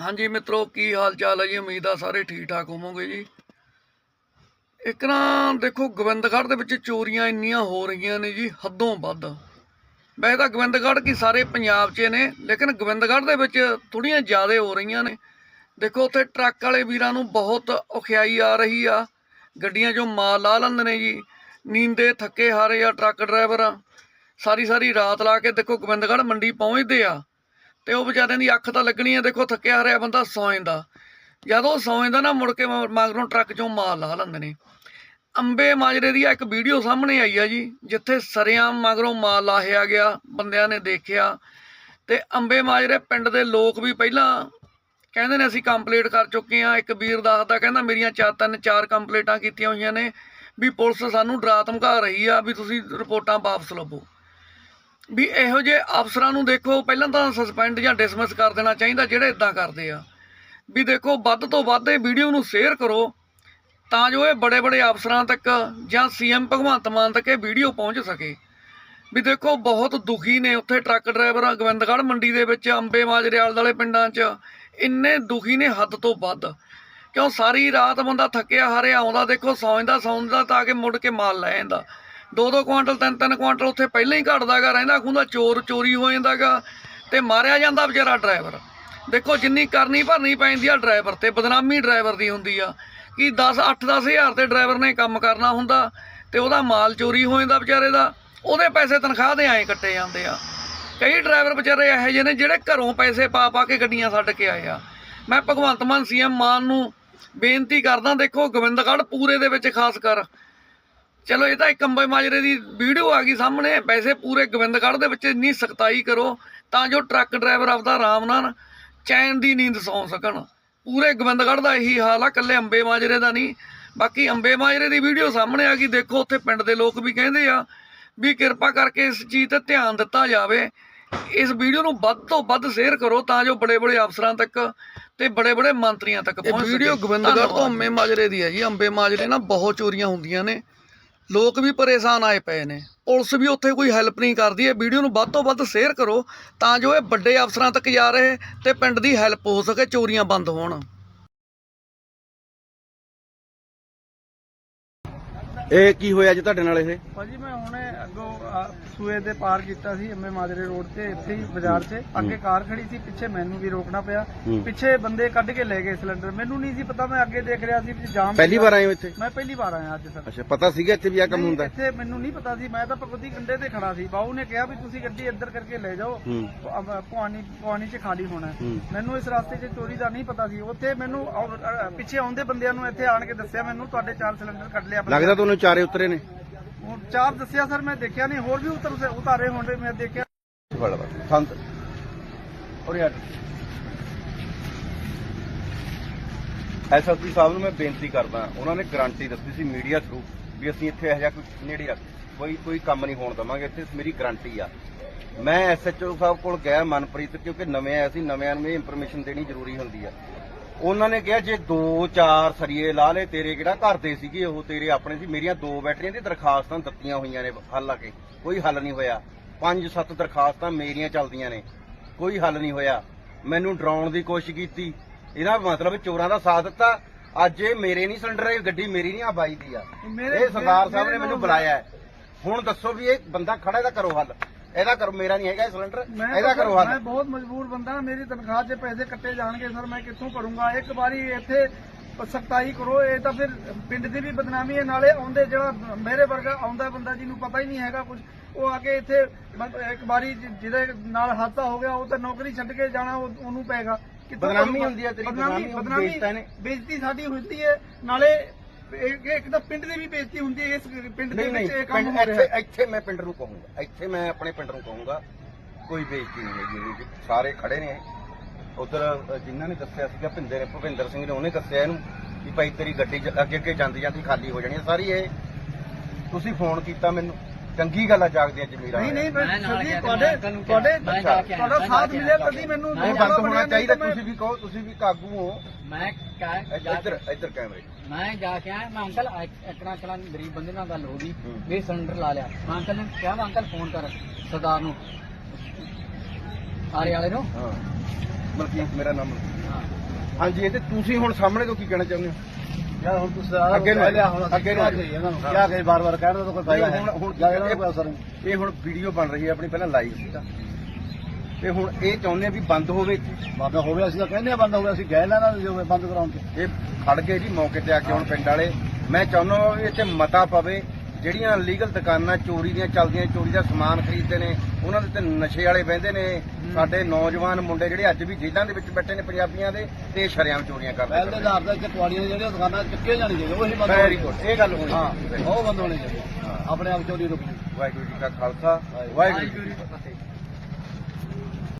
ਹਾਂਜੀ ਮਿੱਤਰੋ, ਕੀ ਹਾਲ ਚਾਲ ਹੈ ਜੀ? ਉਮੀਦ ਆ ਸਾਰੇ ਠੀਕ ਠਾਕ ਹੋਵੋਗੇ ਜੀ। ਇੱਕ ਨਾ, ਦੇਖੋ, ਗੋਬਿੰਦਗੜ੍ਹ ਦੇ ਵਿੱਚ ਚੋਰੀਆਂ ਇੰਨੀਆਂ ਹੋ ਰਹੀਆਂ ਨੇ ਜੀ, ਹੱਦੋਂ ਵੱਧ। ਵੈਸੇ ਤਾਂ ਗੋਬਿੰਦਗੜ੍ਹ ਕੀ ਸਾਰੇ ਪੰਜਾਬ 'ਚ ਨੇ, ਲੇਕਿਨ ਗੋਬਿੰਦਗੜ੍ਹ ਦੇ ਵਿੱਚ ਥੋੜੀਆਂ ਜ਼ਿਆਦਾ ਹੋ ਰਹੀਆਂ ਨੇ। ਦੇਖੋ, ਉੱਥੇ ਟਰੱਕ ਵਾਲੇ ਵੀਰਾਂ ਨੂੰ ਬਹੁਤ ਔਖਿਆਈ ਆ ਰਹੀ ਆ। ਗੱਡੀਆਂ 'ਚੋਂ ਮਾਲ ਲਾ ਲੈਂਦੇ ਨੇ ਜੀ। ਨੀਂਦੇ ਥੱਕੇ ਹਾਰੇ ਆ ਟਰੱਕ ਡਰਾਈਵਰ। ਸਾਰੀ ਸਾਰੀ ਰਾਤ ਲਾ ਕੇ ਦੇਖੋ, ਗੋਬਿੰਦਗੜ੍ਹ ਮੰਡੀ ਪਹੁੰਚਦੇ ਆ। ਤੇ ਉਹ ਵਿਚਾਰਿਆਂ ਦੀ ਅੱਖ ਤਾਂ ਲੱਗਣੀ ਆ, ਦੇਖੋ ਥੱਕਿਆ ਹਾਰਿਆ ਬੰਦਾ ਸੌਂ ਜਾਂਦਾ। ਜਦੋਂ ਉਹ ਸੌਂ ਜਾਂਦਾ ਨਾ, ਮੁੜ ਕੇ ਮ- ਮਗਰੋਂ ਟਰੱਕ 'ਚੋਂ ਮਾਲ ਲਾ ਲੈਂਦੇ ਨੇ। ਅੰਬੇ ਮਾਜਰੇ ਦੀ ਆ ਇੱਕ ਵੀਡੀਓ ਸਾਹਮਣੇ ਆਈ ਆ ਜੀ, ਜਿੱਥੇ ਸਰਿਆਂ ਮਗਰੋਂ ਮਾਲ ਲਾਹਿਆ ਗਿਆ, ਬੰਦਿਆਂ ਨੇ ਦੇਖਿਆ। ਤੇ ਅੰਬੇ ਮਾਜਰੇ ਪਿੰਡ ਦੇ ਲੋਕ ਵੀ ਪਹਿਲਾਂ ਕਹਿੰਦੇ ਨੇ, ਅਸੀਂ ਕੰਪਲੀਟ ਕਰ ਚੁੱਕੇ ਆ ਇੱਕ ਵੀਰ ਦੱਸਦਾ, ਕਹਿੰਦਾ, ਮੇਰੀਆਂ ਚਾਰ, ਤਿੰਨ, ਚਾਰ ਕੰਪਲੀਟਾਂ ਕੀਤੀਆਂ ਹੋਈਆਂ ਨੇ ਵੀ ਪੁਲਿਸ ਸਾਨੂੰ ਡਰਾ ਧਮਕਾ ਰਹੀ ਆ, ਵੀ ਤੁਸੀਂ ਰਿਪੋਰਟਾਂ ਵਾਪਸ ਲਵੋ ਵੀ ਇਹੋ ਜਿਹੇ ਅਫਸਰਾਂ ਨੂੰ ਦੇਖੋ, ਪਹਿਲਾਂ ਤਾਂ ਸਸਪੈਂਡ ਜਾਂ ਡਿਸਮਿਸ ਕਰ ਦੇਣਾ ਚਾਹੀਦਾ, ਜਿਹੜੇ ਇਦਾਂ ਕਰਦੇ ਆ। ਵੀ ਦੇਖੋ, ਵੱਧ ਤੋਂ ਵੱਧ ਇਹ ਵੀਡੀਓ ਨੂੰ ਸ਼ੇਅਰ ਕਰੋ, ਤਾਂ ਜੋ ਇਹ ਬੜੇ ਬੜੇ ਅਫਸਰਾਂ ਤੱਕ ਜਾਂ ਸੀਐਮ ਭਗਵੰਤ ਮਾਨ ਤੱਕ ਇਹ ਵੀਡੀਓ ਪਹੁੰਚ ਸਕੇ। ਵੀ ਦੇਖੋ, ਬਹੁਤ ਦੁਖੀ ਨੇ ਉੱਥੇ ਟਰੱਕ ਡਰਾਈਵਰ ਗੋਬਿੰਦਗੜ੍ਹ ਮੰਡੀ ਦੇ ਵਿੱਚ, ਅੰਬੇ ਮਾਜਰੇ ਆਲੇ ਦੁਆਲੇ ਪਿੰਡਾਂ 'ਚ। ਇੰਨੇ ਦੁਖੀ ਨੇ ਹੱਦ ਤੋਂ ਵੱਧ। ਕਿਉਂ? ਸਾਰੀ ਰਾਤ ਬੰਦਾ ਥੱਕਿਆ ਹਾਰਿਆ ਆਉਂਦਾ, ਦੇਖੋ ਸੌਂਦਾ ਸੌਂਦਾ ਤਾਂ ਕਿ ਮੁੜ ਕੇ ਮਾਲ ਲੈ ਜਾਂਦਾ ਦੋ ਦੋ ਕੁਆਂਟਲ ਤਿੰਨ ਤਿੰਨ ਕੁਆਂਟਲ ਉੱਥੇ ਪਹਿਲਾਂ ਹੀ ਘਟਦਾਗਾ, ਰਹਿੰਦਾ ਖੁੰਦਾ, ਚੋਰ, ਚੋਰੀ ਹੋ ਜਾਂਦਾਗਾ ਤੇ ਮਾਰਿਆ ਜਾਂਦਾ ਵਿਚਾਰਾ ਡਰਾਈਵਰ। ਦੇਖੋ, ਜਿੰਨੀ ਕਰਨੀ ਭਰਨੀ ਪੈਂਦੀ ਆ ਡਰਾਈਵਰ ਤੇ, ਬਦਨਾਮੀ ਡਰਾਈਵਰ ਦੀ ਹੁੰਦੀ ਆ। ਕਿ 10 8 ਹਜ਼ਾਰ ਤੇ ਡਰਾਈਵਰ ਨੇ ਕੰਮ ਕਰਨਾ ਹੁੰਦਾ ਤੇ ਉਹਦਾ ਮਾਲ ਚੋਰੀ ਹੋ ਜਾਂਦਾ ਵਿਚਾਰੇ ਦਾ, ਉਹਦੇ ਪੈਸੇ ਤਨਖਾਹ ਦੇ ਐਂ ਕੱਟੇ ਜਾਂਦੇ ਆ। ਕਈ ਡਰਾਈਵਰ ਵਿਚਾਰੇ ਇਹੋ ਜਿਹੇ ਨੇ ਜਿਹੜੇ ਘਰੋਂ ਪੈਸੇ ਪਾ ਪਾ ਕੇ ਗੱਡੀਆਂ ਛੱਡ ਕੇ ਆਏ ਆ। ਮੈਂ ਭਗਵੰਤ ਮਾਨ ਸੀਐਮ ਮਾਨ ਨੂੰ ਬੇਨਤੀ ਕਰਦਾ, ਦੇਖੋ, ਗੋਬਿੰਦਗੜ੍ਹ ਪੂਰੇ ਦੇ ਵਿੱਚ ਖਾਸ ਕਰ ਚਲੋ ਇਹ ਤਾਂ ਇੱਕ ਅੰਬੇ ਮਾਜਰੇ ਦੀ ਵੀਡੀਓ ਆ ਗਈ ਸਾਹਮਣੇ। ਵੈਸੇ ਪੂਰੇ ਗੋਬਿੰਦਗੜ੍ਹ ਦੇ ਵਿੱਚ ਇੰਨੀ ਸਖਤਾਈ ਕਰੋ ਤਾਂ ਜੋ ਟਰੱਕ ਡਰਾਈਵਰ ਆਪਦਾ ਆਰਾਮ ਨਾਲ ਚੈਨ ਦੀ ਨੀਂਦ ਸੌਂ ਸਕਣ। ਪੂਰੇ ਗੋਬਿੰਦਗੜ੍ਹ ਦਾ ਇਹੀ ਹਾਲ ਆ ਕੱਲੇ ਅੰਬੇ ਮਾਜਰੇ ਦਾ ਨਹੀਂ। ਬਾਕੀ ਅੰਬੇ ਮਾਜਰੇ ਦੀ ਵੀਡੀਓ ਸਾਹਮਣੇ ਆ ਗਈ। ਦੇਖੋ ਉੱਥੇ ਪਿੰਡ ਦੇ ਲੋਕ ਵੀ ਕਹਿੰਦੇ ਆ ਵੀ ਕਿਰਪਾ ਕਰਕੇ ਇਸ ਚੀਜ਼ ਤੇ ਧਿਆਨ ਦਿੱਤਾ ਜਾਵੇ। ਇਸ ਵੀਡੀਓ ਨੂੰ ਵੱਧ ਤੋਂ ਵੱਧ ਸ਼ੇਅਰ ਕਰੋ ਤਾਂ ਜੋ ਬੜੇ ਬੜੇ ਅਫਸਰਾਂ ਤੱਕ ਤੇ ਬੜੇ ਬੜੇ ਮੰਤਰੀਆਂ ਤੱਕ ਪਹੁੰਚ ਸਕੇ। ਵੀਡੀਓ ਗੋਬਿੰਦਗੜ੍ਹ ਤੋਂ ਅੰਬੇ ਮਾਜਰੇ ਦੀ ਹੈ ਜੀ। ਅੰਬੇ ਮਾਜਰੇ ਨਾਲ ਬਹੁਤ ਚੋਰੀਆਂ ਹੁੰਦੀਆਂ ਨੇ। ਲੋਕ ਵੀ ਪਰੇਸ਼ਾਨ ਆਏ ਪਏ ਨੇ। ਪੁਲਿਸ ਵੀ ਉੱਥੇ ਕੋਈ ਹੈਲਪ ਨਹੀਂ ਕਰਦੀ। ਇਹ ਵੀਡੀਓ ਨੂੰ ਵੱਧ ਤੋਂ ਵੱਧ ਸ਼ੇਅਰ ਕਰੋ ਤਾਂ ਜੋ ਇਹ ਵੱਡੇ ਅਫਸਰਾਂ ਤੱਕ ਜਾ ਰਹੇ ਤੇ ਪਿੰਡ ਦੀ ਹੈਲਪ ਹੋ ਸਕੇ ਚੋਰੀਆਂ ਬੰਦ ਹੋਣ। ਇਹ ਕੀ ਹੋਇਆ ਜੀ ਤੁਹਾਡੇ ਨਾਲ ਇਹ? ਭਾਜੀ ਮੈਂ ਹੁਣੇ ਅੱਗੋਂ ਸੂਏ ਦੇ ਪਾਰ ਕੀਤਾ ਸੀ ਐਮਏ ਮਾਜਰੇ ਰੋਡ ਤੇ ਇੱਥੇ ਹੀ ਬਾਜ਼ਾਰ 'ਚ। ਅੱਗੇ ਕਾਰ ਖੜੀ ਸੀ ਪਿੱਛੇ ਮੈਨੂੰ ਵੀ ਰੋਕਣਾ ਪਿਆ। ਪਿੱਛੇ ਬੰਦੇ ਕੱਢ ਕੇ ਲੈ ਗਏ ਸਿਲੰਡਰ। ਮੈਨੂੰ ਨਹੀਂ ਸੀ ਪਤਾ ਮੈਂ ਅੱਗੇ ਦੇਖ ਰਿਹਾ ਸੀ ਕਿ ਜਾਮ ਪਹਿਲੀ। ਵਾਰ ਆਏ ਹੋ ਇੱਥੇ? ਮੈਂ ਪਹਿਲੀ ਵਾਰ ਆਇਆ ਅੱਜ ਸਰ। ਅੱਛਾ ਪਤਾ ਸੀਗਾ ਇੱਥੇ ਵੀ ਆ ਕੰਮ ਹੁੰਦਾ? ਇੱਥੇ ਮੈਨੂੰ ਨਹੀਂ ਪਤਾ ਸੀ। ਮੈਂ ਤਾਂ ਭਗਵਤੀ ਕੰਡੇ ਤੇ ਖੜਾ ਸੀ। ਬਾਊ ਨੇ ਕਿਹਾ ਵੀ ਤੁਸੀਂ ਗੱਡੀ ਇੱਧਰ ਕਰਕੇ ਲੈ ਜਾਓ। ਪੁਆਣੀ ਪੁਆਣੀ 'ਚ ਖਾਲੀ ਹੋਣਾ। ਮੈਨੂੰ ਇਸ ਰਸਤੇ 'ਚ ਚੋਰੀ ਦਾ ਨਹੀਂ ਪਤਾ ਸੀ। ਉੱਥੇ ਮੈਨੂੰ ਪਿੱਛੇ ਆਉਂਦੇ ਬੰਦਿਆਂ ਨੂੰ ਇੱਥੇ ਆਣ ਕੇ ਦੱਸਿਆ ਮੈਨੂੰ ਤੁਹਾਡੇ ਚਾਰ ਸਿਲੰਡਰ ਕੱਢ ਲਿਆ ਲੱਗਦਾ ਤੁਹਾਨੂੰ ਚਾਰੇ ਉਤਰੇ ਨੇ। ਚਾਰ ਦੱਸਿਆ ਸਰ, ਮੈਂ ਦੇਖਿਆ ਨਹੀਂ, ਹੋਰ ਵੀ ਉਤਰ ਉਤਾਰੇ ਹੋਣਗੇ, ਮੈਂ ਦੇਖਿਆ। ਫੜ ਵਾ ਸੰਤ। ਔਰ ਯਾਰ ਐਸਐਸਪੀ ਸਾਹਿਬ ਨੂੰ ਮੈਂ ਬੇਨਤੀ ਕਰਦਾ, ਉਹਨਾਂ ਨੇ ਗਾਰੰਟੀ ਦਿੱਤੀ ਸੀ ਮੀਡੀਆ ਥਰੂ ਵੀ ਅਸੀਂ ਇੱਥੇ ਇਹੋ ਜਿਹਾ ਕੋਈ ਨੇੜੇ ਰੱਖ ਕੋਈ ਕੋਈ ਕੰਮ ਨਹੀਂ ਹੋਣ ਦਵਾਂਗੇ, ਇੱਥੇ ਮੇਰੀ ਗਾਰੰਟੀ ਆ। ਮੈਂ ਐਸਐਚਓ ਸਾਹਿਬ ਕੋਲ ਗਿਆ ਮਨਪ੍ਰੀਤ, ਕਿਉਂਕਿ ਨਵੇਂ ਆਇਆ ਸੀ, ਨਵਿਆਂ ਨੂੰ ਇਹ ਇਨਫੋਰਮੇਸ਼ਨ ਦੇਣੀ ਜ਼ਰੂਰੀ ਹੁੰਦੀ ਆ। ਉਹਨਾਂ ਨੇ ਕਿਹਾ ਜੇ 2-4 ਸਰੀਏ ਲਾ ਲੇ ਤੇਰੇ ਕਿਹੜਾ ਘਰ ਦੇ ਸੀਗੇ ਉਹ ਤੇਰੇ ਆਪਣੇ ਸੀ ਮੇਰੀਆਂ ਦੋ ਬੈਟਰੀਆਂ ਦੀ ਦਰਖਾਸਤਾਂ ਦਿੱਤੀਆਂ ਹੋਈਆਂ ਨੇ ਹਾਲਾਂਕਿ ਕੋਈ ਹੱਲ ਨਹੀਂ ਹੋਇਆ। 5-7 ਦਰਖਾਸਤਾਂ ਮੇਰੀਆਂ ਚੱਲਦੀਆਂ ਨੇ। ਕੋਈ ਹੱਲ ਨਹੀਂ ਹੋਇਆ। ਮੈਨੂੰ ਡਰਾਉਣ ਦੀ ਕੋਸ਼ਿਸ਼ ਕੀਤੀ। ਇਹਦਾ ਮਤਲਬ ਚੋਰਾਂ ਦਾ ਸਾਥ ਦਿੱਤਾ। ਅੱਜ ਇਹ ਮੇਰੇ ਨਹੀਂ ਸਿਲੰਡਰ ਇਹ ਗੱਡੀ ਮੇਰੀ ਨਹੀਂ ਆ ਬਾਈ ਦੀ ਆ। ਇਹ ਸਰਦਾਰ ਸਾਹਿਬ ਨੇ ਮੈਨੂੰ ਬੁਲਾਇਆ। ਹੁਣ ਦੱਸੋ ਵੀ ਇਹ ਬੰਦਾ ਖੜਾ ਇਹਦਾ ਕਰੋ ਹੱਲ। ਇਹਦਾ ਕਰੋ ਮੇਰਾ ਨਹੀਂ ਹੈਗਾ ਇਹ ਸਿਲੰਡਰ ਇਹਦਾ ਕਰੋ ਮੈਂ ਬਹੁਤ ਮਜਬੂਰ ਬੰਦਾ ਮੇਰੀ ਤਨਖਾਹ 'ਚ ਪੈਸੇ ਕੱਟੇ ਜਾਣਗੇ ਸਰ ਮੈਂ ਕਿੱਥੋਂ ਕਰੂੰਗਾ ਇੱਕ ਵਾਰੀ ਇੱਥੇ ਸਖਤਾਈ ਕਰੋ ਇਹ ਤਾਂ ਫਿਰ ਪਿੰਡ ਦੀ ਵੀ ਬਦਨਾਮੀ ਹੈ ਨਾਲੇ ਆਉਂਦੇ ਜਿਹੜਾ ਮੇਰੇ ਵਰਗਾ ਆਉਂਦਾ ਬੰਦਾ ਜਿਹਨੂੰ ਪਤਾ ਹੀ ਨਹੀਂ ਹੈਗਾ ਕੁਝ ਉਹ ਆ ਕੇ ਇੱਥੇ ਇੱਕ ਵਾਰੀ ਜਿਹਦੇ ਨਾਲ ਹਾਦਸਾ ਹੋ ਗਿਆ ਉਹ ਤਾਂ ਨੌਕਰੀ ਛੱਡ ਕੇ ਜਾਣਾ ਉਹ- ਉਹਨੂੰ ਕਿੱਥੋਂ ਬਦਨਾਮੀ? ਹੁੰਦੀ ਹੈ ਤੇਰੀ, ਬਦਨਾਮੀ ਬਦਨਾਮੀ। ਬੇਇੱਜ਼ਤੀ ਸਾਡੀ ਹੁੰਦੀ ਹੈ ਨਾਲੇ ਇੱਕ ਇੱਕ ਤਾਂ ਪਿੰਡ ਦੀ ਵੀ ਬੇਇੱਜ਼ਤੀ ਹੁੰਦੀ ਹੈ ਇਸ ਪਿੰਡ ਦੇ ਨਹੀਂ ਨਹੀਂ ਵਿੱਚ ਇਹ ਕੰਮ ਪਿੰਡ ਹੋ ਰਿਹਾ। ਇੱਥੇ ਇੱਥੇ ਮੈਂ ਪਿੰਡ ਨੂੰ ਕਹੂੰਗਾ ਇੱਥੇ ਮੈਂ ਆਪਣੇ ਪਿੰਡ ਨੂੰ ਕਹੂੰਗਾ ਕੋਈ ਬੇਇੱਜ਼ਤੀ ਨਹੀਂ ਹੈਗੀ ਇਹਦੀ। ਸਾਰੇ ਖੜੇ ਨੇ ਉਧਰ ਜਿਨ੍ਹਾਂ ਨੇ ਦੱਸਿਆ ਸੀਗਾ ਭਿੰਦਰ ਨੇ ਭੁਪਿੰਦਰ ਸਿੰਘ ਨੇ ਉਹਨੇ ਦੱਸਿਆ ਇਹਨੂੰ ਕਿ ਭਾਈ ਤੇਰੀ ਗੱਡੀ ਜ- ਅੱਗੇ ਅੱਗੇ ਜਾਂਦੀ ਜਾਂਦੀ ਖਾਲੀ ਹੋ ਜਾਣੀ ਹੈ ਸਾਰੀ ਇਹ। ਤੁਸੀਂ ਫੋਨ ਕੀਤਾ ਮੈਨੂੰ। ਚੰਗੀ ਗੱਲ ਆ ਜਾਗਦੀਆਂ ਜ਼ਮੀਰਾਂ ਨਹੀਂ ਨਹੀਂ ਮੈਂ ਮੈਂ ਨਾਲ। ਸਰ ਜੀ ਗਿਆ ਤੇ ਤੁਹਾਡੇ ਮੈਂ ਤੁਹਾਨੂੰ ਕਿਹਾ, ਤੁਹਾਡੇ ਮੈਂ ਜਾ ਕੇ ਆਇਆ, ਤੁਹਾਡਾ ਮੈਂ ਸਾਥ ਜਾ ਕੇ ਮਿਲਿਆ ਆਇਆ। ਤਦੀ ਮੈਨੂੰ ਇਹ ਦੁਬਾਰਾ ਬੰਦ ਹੋਣਾ ਬਣਿਆ, ਨਹੀਂ ਚਾਹੀਦਾ ਤਾਂ ਮੈਂ- ਤੁਸੀਂ ਵੀ ਕਹੋ ਤੁਸੀਂ ਵੀ ਕਾਗੂ ਹੋ। ਮੈਂ ਇੱਧਰ ਕੇ ਇੱਧਰ ਕੈਮਰੇ ਮੈਂ ਜਾ ਕੇ ਆਇਆ ਮੈਂ ਅੰਕਲ ਇਕਣਾ ਇਕਣਾ ਗਰੀਬ ਬੰਦੇ ਨਾਲ ਗੱਲ ਹੋ ਗਈ। ਵੀ ਸਿਲੰਡਰ ਲਾ ਲਿਆ। ਮੈਂ ਅੰਕਲ ਨੇ ਕਿਹਾ ਵਾ ਅੰਕਲ ਫੋਨ ਕਰ ਸਰਦਾਰ ਨੂੰ। ਆਰੇ ਵਾਲੇ ਨੂੰ। ਹਾਂ। ਮਲਕੀਤ ਮੇਰਾ ਨਾਮ ਹਾਂ। ਹਾਂਜੀ ਇਹ ਤੇ ਤੁਸੀਂ ਹੁਣ ਸਾਹਮਣੇ ਤੋਂ ਕੀ ਕਹਿਣਾ ਚਾਹੁੰਦੇ ਹੋ? ਯਾਰ ਹੁਣ ਤੁਸੀਂ ਅੱਗੇ ਨੂੰ ਲਿਆ ਹੁਣ ਅੱਗੇ ਨੂੰ ਇਹਨਾਂ ਨੂੰ। ਕਹੇ ਬਾਰ-ਬਾਰ ਕਹਿਣ ਦਾ ਕੋਈ ਫਾਇਦਾ ਨਹੀਂ, ਹੈ ਹੁਣ- ਹੁਣ ਜਾਂ ਇਹਨਾਂ ਨੂੰ ਕੋਈ ਅਸਰ ਨਹੀਂ ਇਹ ਹੁਣ ਵੀਡੀਓ ਬਣ ਰਹੀ ਹੈ ਆਪਣੀ ਪਹਿਲਾਂ ਲਾਈਵ ਸੀਗਾ ਤੇ ਹੁਣ ਇਹ ਚਾਹੁੰਦੇ ਆ ਵੀ ਬੰਦ ਹੋਵੇ ਇੱਥੇ। ਬੰਦ ਹੋ ਗਿਆ ਅਸੀਂ ਤਾਂ ਕਹਿੰਦੇ ਆ ਬੰਦ ਹੋ ਗਿਆ ਅਸੀਂ ਗਏ ਲੈਣਾ ਜੋ ਬੰਦ ਕਰਾਉਣ ਤੇ। ਇਹ ਖੜ ਗਏ ਜੀ ਮੌਕੇ ਤੇ ਆ ਕੇ ਹੁਣ ਪਿੰਡ ਵਾਲੇ। ਮੈਂ ਚਾਹੁੰਦਾ ਵੀ ਇੱਥੇ ਮਤਾ ਪਵੇ ਜਿਹੜੀਆਂ ਲੀਗਲ ਦੁਕਾਨਾਂ ਚੋਰੀ ਦੀਆਂ ਚੱਲਦੀਆਂ ਚੋਰੀ ਦਾ ਸਮਾਨ ਖਰੀਦਦੇ ਨੇ ਉਹਨਾਂ ਦੇ ਤੇ ਨਸ਼ੇ ਵਾਲੇ ਬਹਿੰਦੇ ਨੇ। ਸਾਡੇ ਨੌਜਵਾਨ ਮੁੰਡੇ ਜਿਹੜੇ ਅੱਜ ਵੀ ਜੇਲ੍ਹਾਂ ਦੇ ਵਿੱਚ ਬੈਠੇ ਨੇ ਪੰਜਾਬੀਆਂ ਦੇ ਤੇ ਸ਼ਰਿਆਮ ਚੋਰੀਆਂ ਕਰਦੇ ਪਹਿਲ। ਆਧਾਰ ਇੱਥੇ ਕੁਆੜੀਆਂ ਜਿਹੜੀਆਂ ਦੁਕਾਨਾਂ ਚੁੱਕੇ ਜਾਣੀ ਚਾਹੀਦੇ ਉਹੀ ਬੰਦ good, ਇਹ ਗੱਲ ਹੋਣੀ ਹਾਂ। ਉਹ ਬੰਦ ਹੋਣੀ ਚਾਹੀਦੀ। ਆਪਣੇ ਆਪ ਚੋਰੀ ਰੁਕਣੀ ਵਾਹਿਗੁਰੂ ਜੀ ਕਾ ਖਾਲਸਾ ਵਾਹਿਗੁਰੂ ਜੀ ਕੀ ਫਤਿਹ।